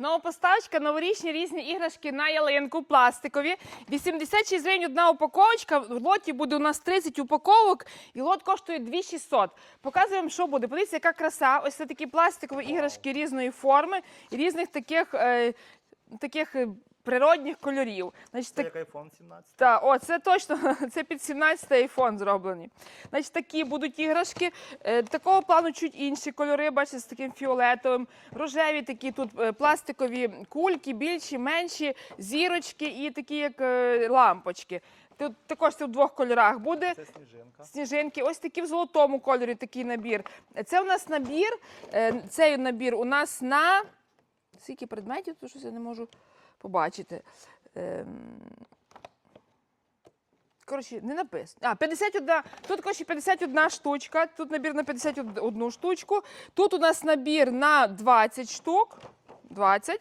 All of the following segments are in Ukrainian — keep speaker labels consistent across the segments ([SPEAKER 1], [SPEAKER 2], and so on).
[SPEAKER 1] Новопоставочка, новорічні різні іграшки на ялинку пластикові. 86 гривень одна упаковочка. В лоті буде у нас 30 упаковок, і лот коштує 2600. Показуємо, що буде. Подивіться, яка краса. Ось це такі пластикові іграшки різної форми різних таких, е, таких е, природних кольорів. Значить,
[SPEAKER 2] Це
[SPEAKER 1] так,
[SPEAKER 2] як iPhone 17.
[SPEAKER 1] так, о, це точно це під 17 айфон зроблені. Значить, такі будуть іграшки. Е, такого плану чуть інші кольори, бачите, з таким фіолетовим, рожеві такі тут е, пластикові кульки, більші, менші, зірочки і такі, як е, лампочки. Тут також це в двох кольорах буде.
[SPEAKER 2] Це сніжинка.
[SPEAKER 1] Сніжинки, ось такі в золотому кольорі такий набір. Це у нас набір. е, Цей набір у нас на скільки предметів, то щось я не можу побачити. Ем, Коротше, не написано. А, 51. Тут коротше, 51 штучка. Тут набір на 51 штучку. Тут у нас набір на 20 штук. 20.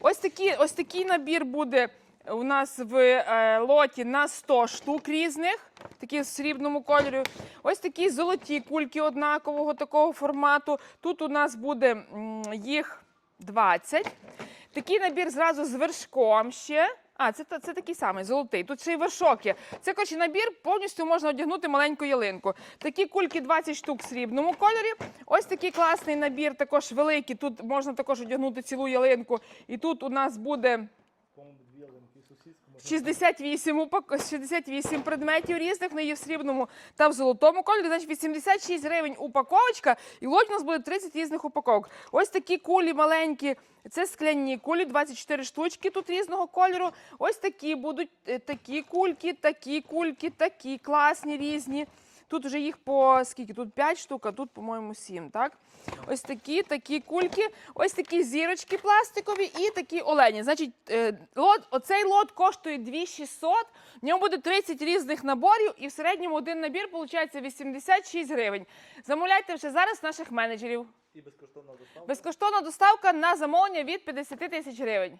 [SPEAKER 1] Ось такий, ось такий набір буде у нас в е, лоті на 100 штук різних, такі в срібному кольорі. Ось такі золоті кульки однакового такого формату. Тут у нас буде м, їх 20. Такий набір зразу з вершком ще. А, це, це такий самий золотий. Тут ще й вершок є. Це коротше, набір повністю можна одягнути маленьку ялинку. Такі кульки 20 штук в срібному кольорі. Ось такий класний набір, також великий. Тут можна також одягнути цілу ялинку. І тут у нас буде
[SPEAKER 2] По-моєму, дві ялинки і
[SPEAKER 1] 68, упак- 68 предметів різних, не є в срібному та в золотому кольорі. Значить 86 гривень упаковочка, і лодь у нас буде 30 різних упаковок. Ось такі кулі маленькі. Це скляні кулі, 24 штучки тут різного кольору. Ось такі будуть е, такі кульки, такі кульки, такі класні різні. Тут вже їх по скільки? Тут 5 штук, а тут, по-моєму, 7, так? Ось такі, такі кульки, ось такі зірочки пластикові і такі олені. Значить, е, лот, оцей лот коштує 2600, в ньому буде 30 різних наборів, і в середньому один набір виходить 86 гривень. Замовляйте вже зараз наших менеджерів.
[SPEAKER 2] І безкоштовна доставка.
[SPEAKER 1] Безкоштовна доставка на замовлення від 50 тисяч гривень.